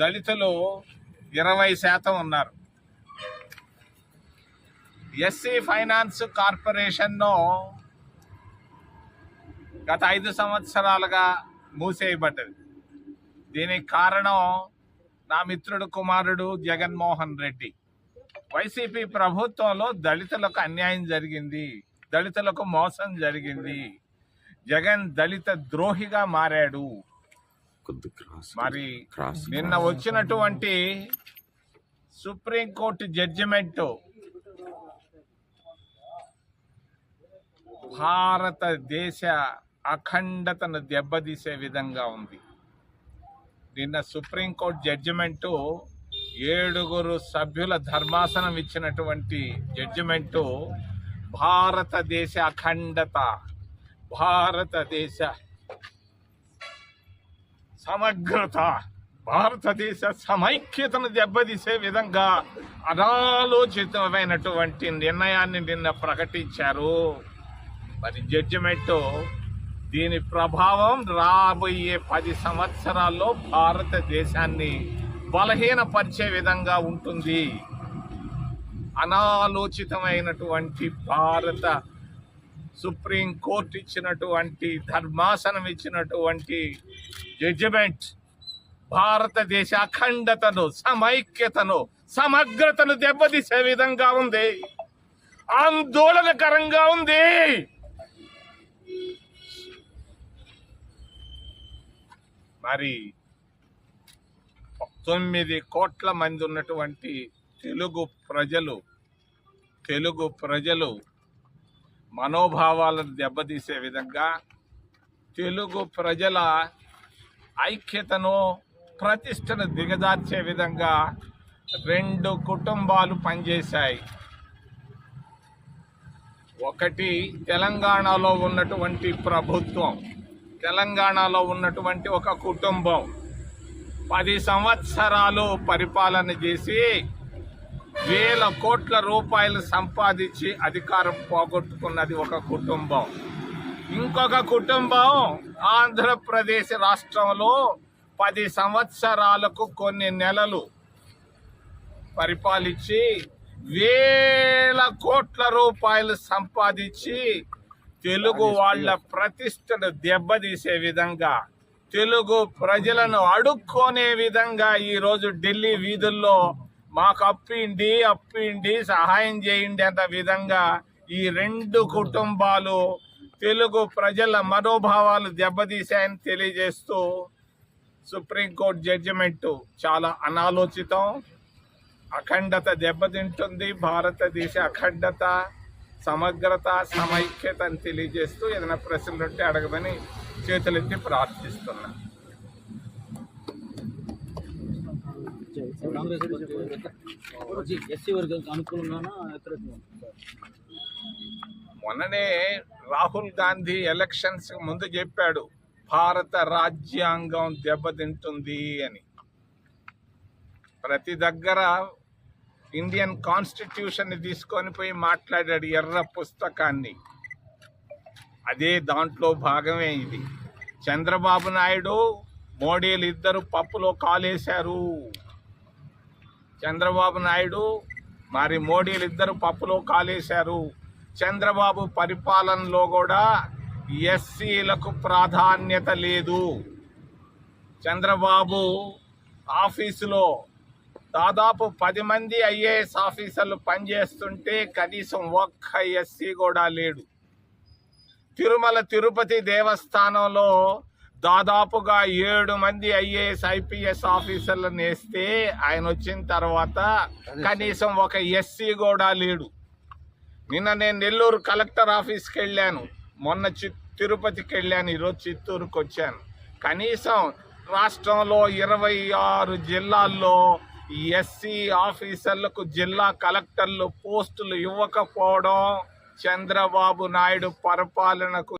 దళితులు ఇరవై శాతం ఉన్నారు. ఎస్సీ ఫైనాన్స్ కార్పొరేషన్ను గత ఐదు సంవత్సరాలుగా మూసేయబడ్డది. దీనికి కారణం నా మిత్రుడు కుమారుడు జగన్మోహన్ రెడ్డి. వైసీపీ ప్రభుత్వంలో దళితులకు అన్యాయం జరిగింది. దళితులకు మోసం జరిగింది. జగన్ దళిత ద్రోహిగా మారాడు. మరి క్రాస్ నిన్న వచ్చినటువంటి సుప్రీంకోర్టు జడ్జిమెంట్ భారతదేశ అఖండతను దెబ్బతీసే విధంగా ఉంది. నిన్న సుప్రీంకోర్టు జడ్జిమెంటు ఏడుగురు సభ్యుల ధర్మాసనం ఇచ్చినటువంటి జడ్జిమెంటు భారతదేశ అఖండత భారతదేశ సమగ్రత భారతదేశ సమైక్యతను దెబ్బతీసే విధంగా అనాలోచితమైనటువంటి నిర్ణయాన్ని నిన్న ప్రకటించారు. మరి జడ్జిమెంట్ దీని ప్రభావం రాబోయే పది సంవత్సరాల్లో భారతదేశాన్ని బలహీనపరిచే విధంగా ఉంటుంది. అనాలోచితమైనటువంటి భారత సుప్రీం కోర్టు ఇచ్చినటువంటి ధర్మాసనం ఇచ్చినటువంటి జడ్జిమెంట్ భారతదేశ అఖండతను సమైక్యతను సమగ్రతను దెబ్బతీసే విధంగా ఉంది. ఆందోళనకరంగా ఉంది. మరి తొమ్మిది కోట్ల మంది ఉన్నటువంటి తెలుగు ప్రజలు తెలుగు ప్రజలు మనోభావాలను దెబ్బతీసే విధంగా తెలుగు ప్రజల ఐక్యతను ప్రతిష్టను దిగజార్చే విధంగా రెండు కుటుంబాలు పనిచేశాయి. ఒకటి తెలంగాణలో ఉన్నటువంటి ప్రభుత్వం. తెలంగాణలో ఉన్నటువంటి ఒక కుటుంబం. పది సంవత్సరాలు పరిపాలన చేసి వేల కోట్ల రూపాయలు సంపాదించి అధికారం పోగొట్టుకున్నది ఒక కుటుంబం. ఇంకొక కుటుంబం ఆంధ్రప్రదేశ్ రాష్ట్రంలో పది సంవత్సరాలకు కొన్ని నెలలు పరిపాలించి వేల కోట్ల రూపాయలు సంపాదించి తెలుగు వాళ్ళ ప్రతిష్టను దెబ్బతీసే విధంగా తెలుగు ప్రజలను అడుక్కునే విధంగా ఈరోజు ఢిల్లీ వీధుల్లో మాకు అప్పిండి అప్పిండి సహాయం చేయండి అన్న విధంగా ఈ రెండు కుటుంబాలు తెలుగు ప్రజల మనోభావాలు దెబ్బతీశాయని తెలియజేస్తూ సుప్రీంకోర్టు జడ్జిమెంట్ చాలా అనాలోచితం. అఖండత దెబ్బతింటుంది. భారతదేశ అఖండత సమగ్రత సమైక్యత అని తెలియజేస్తూ ఏదైనా ప్రశ్నలు ఉంటే అడగమని చేతులెత్తి ప్రార్థిస్తున్నాను ఎస్సీ అనుకూలంగానా మొన్ననే రాహుల్ గాంధీ ఎలక్షన్స్ ముందు చెప్పాడు భారత రాజ్యాంగం దెబ్బతింటుంది అని. ప్రతి దగ్గర ఇండియన్ కాన్స్టిట్యూషన్ తీసుకొని పోయి మాట్లాడాడు ఎర్ర పుస్తకాన్ని. అదే దాంట్లో భాగమే ఇది. చంద్రబాబు నాయుడు మోడీలు ఇద్దరు పప్పులో కాలేశారు. చంద్రబాబు నాయుడు మరి మోడీలు ఇద్దరు పప్పులో కాలేశారు. చంద్రబాబు పరిపాలనలో కూడా ఎస్సీలకు ప్రాధాన్యత లేదు. చంద్రబాబు ఆఫీసులో దాదాపు పది మంది ఐఏఎస్ ఆఫీసర్లు పనిచేస్తుంటే కనీసం ఒక్క ఎస్సీ కూడా లేడు. తిరుమల తిరుపతి దేవస్థానంలో దాదాపుగా ఏడు మంది ఐఏఎస్ ఐపీఎస్ ఆఫీసర్లను వేస్తే ఆయన వచ్చిన తర్వాత కనీసం. ఒక ఎస్సీ కూడా లేడు. నిన్న నేను నెల్లూరు కలెక్టర్ ఆఫీస్కి వెళ్ళాను మొన్న చి తిరుపతికి వెళ్ళాను ఈరోజు చిత్తూరుకు వచ్చాను కనీసం రాష్ట్రంలో ఇరవై ఆరు జిల్లాల్లో ఎస్సీ ఆఫీసర్లకు జిల్లా కలెక్టర్లు పోస్టులు ఇవ్వకపోవడం చంద్రబాబు నాయుడు పరిపాలనకు